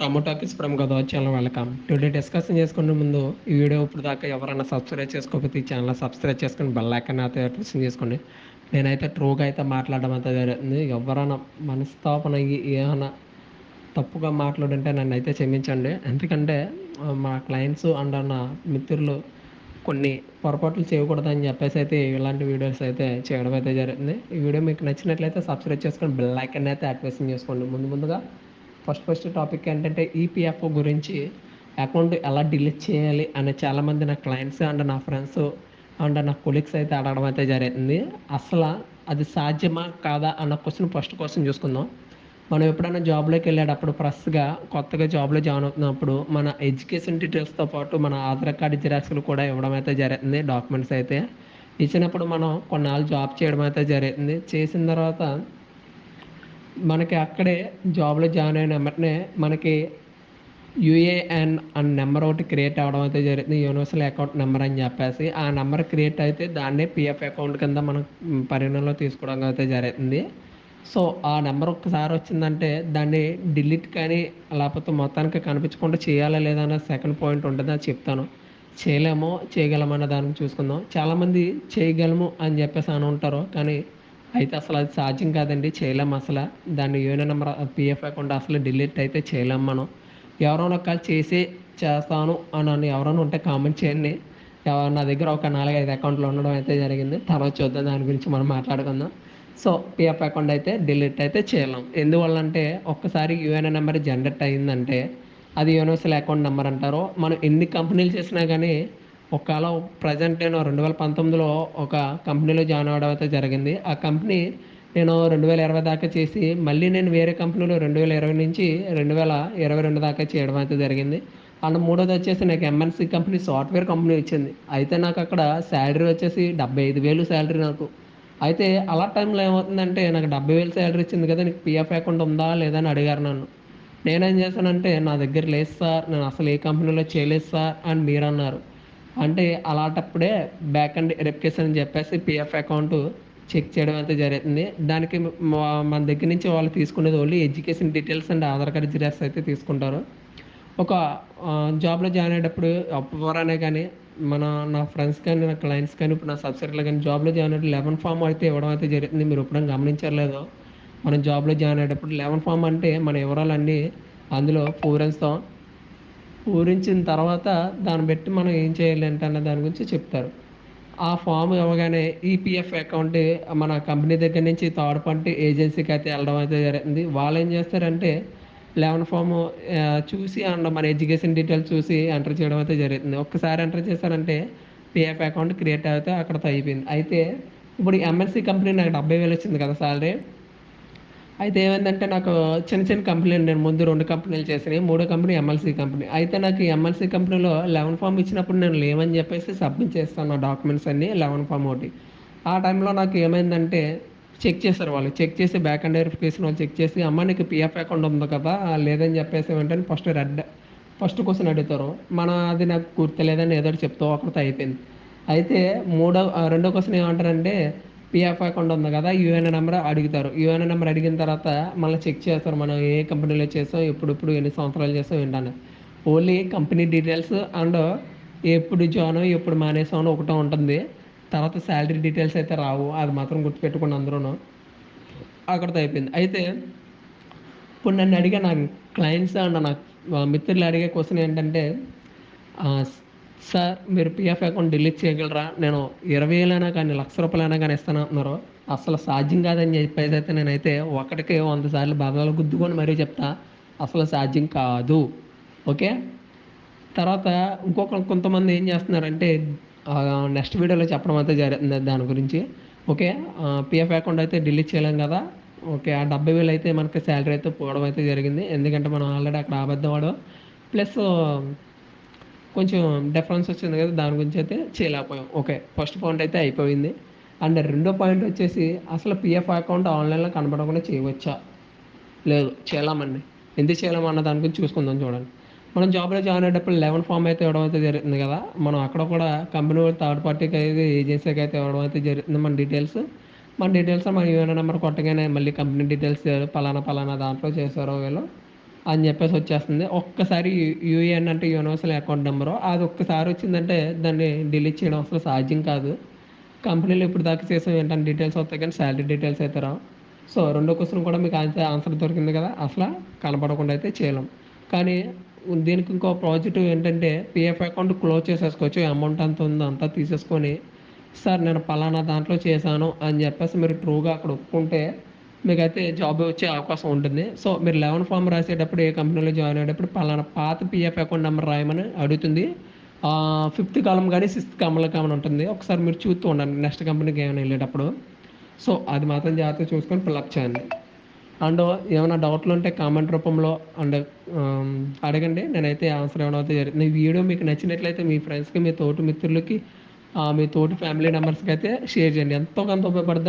Ramu talkies from Godavari channel welcome. Today discussion చేసుకునే ముందు ఈ వీడియో ఇప్పుడు దాకా ఎవరైనా సబ్స్క్రైబ్ చేసుకోకపోతే ఈ ఛానల్ సబ్స్క్రైబ్ చేసుకుని బెల్ ఐకన్ అయితే ప్రెస్ చేసుకోండి. నేనైతే ట్రూగా అయితే మాట్లాడడం అయితే జరుగుతుంది. ఎవరైనా మనస్తాపన ఏమైనా తప్పుగా మాట్లాడుంటే నన్ను అయితే క్షమించండి. ఎందుకంటే మా క్లయింట్స్ అండ్ నా మిత్రులు కొన్ని పొరపాట్లు చేయకూడదని చెప్పేసి అయితే ఇలాంటి వీడియోస్ అయితే చేయడం అయితే జరుగుతుంది. ఈ వీడియో మీకు నచ్చినట్లయితే సబ్స్క్రైబ్ చేసుకొని బెల్ ఐకన్ అయితే యాక్టివేషన్ చేసుకోండి. ముందు ముందుగా ఫస్ట్ ఫస్ట్ టాపిక్ ఏంటంటే ఈపీఎఫ్ఓ గురించి అకౌంట్ ఎలా డిలీట్ చేయాలి అని చాలామంది నా క్లయింట్స్ అండ్ నా ఫ్రెండ్స్ అండ్ నా కొలీగ్స్ అయితే అడగడం అయితే జరిగింది. అసలు అది సాధ్యమా కాదా అన్న క్వశ్చన్ ఫస్ట్ క్వశ్చన్ చూసుకుందాం. మనం ఎప్పుడైనా జాబ్లోకి వెళ్ళేటప్పుడు ఫ్రెష్గా కొత్తగా జాబ్లో జాయిన్ అవుతున్నప్పుడు మన ఎడ్యుకేషన్ డీటెయిల్స్తో పాటు మన ఆధార్ కార్డు జిరాక్స్లు కూడా ఇవ్వడం అయితే జరుగుతుంది డాక్యుమెంట్స్ అయితే. ఇచ్చినప్పుడు మనం కొన్నాళ్ళు జాబ్ చేయడం అయితే జరుగుతుంది చేసిన తర్వాత మనకి అక్కడే జాబ్లో జాయిన్ అయిన వెంటనే మనకి యూఏఎన్ అనే నెంబర్ ఒకటి క్రియేట్ అవ్వడం అయితే జరుగుతుంది. యూనివర్సల్ అకౌంట్ నెంబర్ అని చెప్పేసి ఆ నెంబర్ క్రియేట్ అయితే దాన్నే పిఎఫ్ అకౌంట్ కింద మనం పరిగణలో తీసుకోవడం అయితే జరుగుతుంది. సో ఆ నెంబర్ ఒక్కసారి వచ్చిందంటే దాన్ని డిలీట్ కానీ లేకపోతే మొత్తానికి కనిపించకుండా చేయాలా లేదా అనే సెకండ్ పాయింట్ ఉంటుంది అది చెప్తాను. చేయలేమో చేయగలమన్న దాన్ని చూసుకుందాం. చాలామంది చేయగలము అని చెప్పేసి అని ఉంటారు. కానీ అయితే అసలు అది సాధ్యం కాదండి. చేయలేము అసలు. దాన్ని యూనియన్ నెంబర్ పిఎఫ్ అకౌంట్ అసలు డిలీట్ అయితే చేయలేము మనం. ఎవరైనా ఒకళ్ళు చేసి చేస్తాను అని ఎవరైనా ఉంటే కామెంట్ చేయండి. నా దగ్గర ఒక నాలుగైదు అకౌంట్లు ఉండడం అయితే జరిగింది. తర్వాత చూద్దాం దాని గురించి మనం మాట్లాడుకుందాం. సో పిఎఫ్ అకౌంట్ అయితే డిలీట్ అయితే చేయలేం. ఎందువల్ల అంటే ఒక్కసారి యూఎన్ఏ నెంబర్ జనరేట్ అయిందంటే అది యూనివర్సల్ అకౌంట్ నెంబర్ అంటారు. మనం ఎన్ని కంపెనీలు చేసినా కానీ ఒకవేళ ప్రజెంట్ నేను రెండు వేల పంతొమ్మిదిలో ఒక కంపెనీలో జాయిన్ అవ్వడం అయితే జరిగింది. ఆ కంపెనీ నేను రెండు వేల ఇరవై దాకా చేసి మళ్ళీ నేను వేరే కంపెనీలో రెండు వేల ఇరవై నుంచి రెండు వేల ఇరవై రెండు దాకా చేయడం అయితే జరిగింది. అండ్ మూడోది వచ్చేసి నాకు ఎంఎన్సీ కంపెనీ సాఫ్ట్వేర్ కంపెనీ వచ్చింది. అయితే నాకు అక్కడ శాలరీ వచ్చేసి డెబ్బై ఐదు వేలు శాలరీ నాకు. అయితే అలా టైంలో ఏమవుతుందంటే నాకు డెబ్బై వేలు శాలరీ ఇచ్చింది కదా నీకు పిఎఫ్ అకౌంట్ ఉందా లేదా అని అడిగారు నన్ను. నేనేం చేశానంటే నా దగ్గర లేదు సార్ నేను అసలు ఏ కంపెనీలో చేయలేదు సార్ అని మీరు అన్నారు. అంటే అలాంటప్పుడే బ్యాక్ అండ్ వెరిఫికేషన్ అని చెప్పేసి పిఎఫ్ అకౌంట్ చెక్ చేయడం అయితే జరుగుతుంది. దానికి మా- మన దగ్గర నుంచి వాళ్ళు తీసుకునేది only education details and Aadhaar card xerox అయితే తీసుకుంటారు. ఒక జాబ్లో జాయిన్ అయ్యేటప్పుడు ఎవరైనా కానీ మన నా ఫ్రెండ్స్ కానీ నా క్లయింట్స్ కానీ ఇప్పుడు నా సబ్సిడీలో కానీ జాబ్లో జాయిన్ అయ్యేటప్పుడు లెవెన్ ఫామ్ అయితే ఇవ్వడం అయితే జరుగుతుంది. మీరు ఎప్పుడైనా గమనించలేదు మనం జాబ్లో జాయిన్ అయ్యేటప్పుడు లెవెన్ ఫామ్ అంటే మన వివరాలన్నీ అందులో పూరించుతాం పూరించిన తర్వాత దాన్ని బట్టి మనం ఏం చేయాలి అంటే అన్న దాని గురించి చెప్తారు. ఆ ఫామ్ ఇవ్వగానే ఈపీఎఫ్ అకౌంట్ మన కంపెనీ దగ్గర నుంచి థర్డ్ పార్టీ ఏజెన్సీకి అయితే వెళ్ళడం అయితే జరిగింది. వాళ్ళు ఏం చేస్తారంటే లెవెన్ ఫామ్ చూసి అండ్ మన ఎడ్యుకేషన్ డీటెయిల్స్ చూసి ఎంటర్ చేయడం అయితే జరుగుతుంది ఒక్కసారి ఎంటర్ చేశారంటే పిఎఫ్ అకౌంట్ క్రియేట్ అయితే అక్కడతో అయిపోయింది అయితే ఇప్పుడు ఎంఎస్సి కంపెనీ నాకు డెబ్బై వేలు వచ్చింది కదా సాలరీ. అయితే ఏమైందంటే నాకు చిన్న చిన్న కంపెనీలు నేను ముందు రెండు కంపెనీలు చేసినాయి మూడో కంపెనీ ఎంఎల్సీ కంపెనీ. అయితే నాకు ఎంఎల్సీ కంపెనీలో లెవెన్ ఫామ్ ఇచ్చినప్పుడు నేను లేవని చెప్పేసి సబ్మిట్ చేస్తాను నా డాక్యుమెంట్స్ అన్ని లెవెన్ ఫామ్ ఒకటి. ఆ టైంలో నాకు ఏమైందంటే చెక్ చేశారు వాళ్ళు. చెక్ చేసి బ్యాక్ అండ్ వెరిఫికేషన్ వాళ్ళు చెక్ చేసి అమ్మ నీకు పిఎఫ్ అకౌంట్ ఉంది కదా లేదని చెప్పేసి వెంటనే ఫస్ట్ రెడ్ ఫస్ట్ క్వశ్చన్ అడుగుతారు. మన అది నాకు గుర్తులేదని ఏదో ఒకటి చెప్తావు ఒకరితో అయిపోయింది. అయితే మూడో రెండో క్వశ్చన్ ఏమంటారంటే పిఎఫ్ అకౌంట్ ఉంది కదా యూఎన్ నెంబర్ అడుగుతారు. యూఎన్ నెంబర్ అడిగిన తర్వాత మళ్ళీ చెక్ చేస్తారు మనం ఏ కంపెనీలో చేసాం ఎప్పుడెప్పుడు ఎన్ని సంవత్సరాలు చేసాం ఏంటని. ఓన్లీ కంపెనీ డీటెయిల్స్ అండ్ ఎప్పుడు జాయిన్ ఎప్పుడు మానేసాం అని ఒకటే ఉంటుంది. తర్వాత శాలరీ డీటెయిల్స్ అయితే రావు అది మాత్రం గుర్తుపెట్టుకుని అందరూ అక్కడితో అయిపోయింది. అయితే ఇప్పుడు నన్ను అడిగే నా క్లయింట్స్ అండ్ నా మిత్రులు అడిగే క్వశ్చన్ ఏంటంటే సార్ మీరు పిఎఫ్ అకౌంట్ డిలీట్ చేయగలరా? నేను ఇరవై వేలైనా కానీ లక్ష రూపాయలైనా కానీ ఇస్తాను అంటున్నారు. అసలు సాధ్యం కాదని చెప్పేసి అయితే నేనైతే ఒకటికి వంద సార్లు బాధలు గుద్దుకొని మరీ చెప్తా. అసలు సాధ్యం కాదు. ఓకే? తర్వాత ఇంకొక కొంతమంది ఏం చేస్తున్నారంటే నెక్స్ట్ వీడియోలో చెప్పడం అయితే జరుగుతుంది దాని గురించి. ఓకే? పిఎఫ్ అకౌంట్ అయితే డిలీట్ చేయలేం కదా. ఓకే? ఆ డెబ్బై వేలు అయితే మనకి శాలరీ అయితే పోవడం అయితే జరిగింది. ఎందుకంటే మనం ఆల్రెడీ అక్కడ అబద్ధం వాడు ప్లస్ కొంచెం డిఫరెన్స్ వచ్చింది కదా దాని గురించి అయితే చేయలేకపోయాం. ఓకే ఫస్ట్ పాయింట్ అయితే అయిపోయింది. అండ్ రెండో పాయింట్ వచ్చేసి అసలు పిఎఫ్ అకౌంట్ ఆన్లైన్లో కనపడకుండా చేయవచ్చా? లేదు చేయలేమండి. ఎందుకు చేయలేమన్న దాని గురించి చూసుకుందాం చూడండి. మనం జాబ్లో జాయిన్ అయ్యేటప్పుడు లెవెన్ ఫామ్ అయితే ఇవ్వడం అయితే జరుగుతుంది కదా. మనం అక్కడ కూడా కంపెనీ థర్డ్ పార్టీకి అయితే ఏజెన్సీకి అయితే ఇవ్వడం అయితే జరుగుతుంది. మన డీటెయిల్స్ మన డీటెయిల్స్ మన యూఎన్ నెంబర్ కొట్టగానే మళ్ళీ కంపెనీ డీటెయిల్స్ పలానా పలానా దాంట్లో చేశారో వీళ్ళు. అని చెప్పేసి వచ్చేస్తుంది. ఒక్కసారి యూఏఎన్ అంటే యూనివర్సల్ అకౌంట్ నెంబరు. అది ఒక్కసారి వచ్చిందంటే దాన్ని డిలీట్ చేయడం అసలు సాధ్యం కాదు. కంపెనీలో ఇప్పుడు దాకా చేసాం ఏంటంటే డీటెయిల్స్ వస్తాయి కానీ శాలరీ డీటెయిల్స్ అయితే రావు. సో రెండో క్వశ్చన్ కూడా మీకు ఆన్సర్ ఆన్సర్ దొరికింది కదా అసలు కనపడకుండా అయితే చేయలేం. కానీ దీనికి ఇంకో ప్రాజెక్ట్ ఏంటంటే పిఎఫ్ అకౌంట్ క్లోజ్ చేసేసుకోవచ్చు అమౌంట్ అంత ఉందో అంతా తీసేసుకొని సార్ నేను పలానా దాంట్లో చేశాను అని చెప్పేసి మీరు ట్రూగా అక్కడ ఒప్పుకుంటే మీకైతే జాబ్ వచ్చే అవకాశం ఉంటుంది. సో మీరు లెవెన్ ఫామ్ రాసేటప్పుడు ఏ కంపెనీలో జాయిన్ అయ్యేటప్పుడు పలానా పాత పిఎఫ్ అకౌంట్ నెంబర్ రాయమని అడుగుతుంది. ఫిఫ్త్ కాలం కానీ సిక్స్త్ కాలంలో కామన్ ఉంటుంది. ఒకసారి మీరు చూస్తూ ఉండండి. నెక్స్ట్ కంపెనీకి ఏమైనా వెళ్ళేటప్పుడు. సో అది మాత్రం జాగ్రత్తగా చూసుకొని పిల్లప్ చేయండి. అండ్ ఏమైనా డౌట్లు ఉంటే కామెంట్ రూపంలో అండ్ అడగండి. నేనైతే ఆన్సర్ ఏమైనా అయితే జరుగుతుంది ఈ వీడియో మీకు నచ్చినట్లయితే మీ ఫ్రెండ్స్కి మీ తోటి మిత్రులకి మీ తోటి ఫ్యామిలీ మెంబర్స్కి అయితే షేర్ చేయండి. ఎంతో కొంత ఉపయోగపడుతుంది.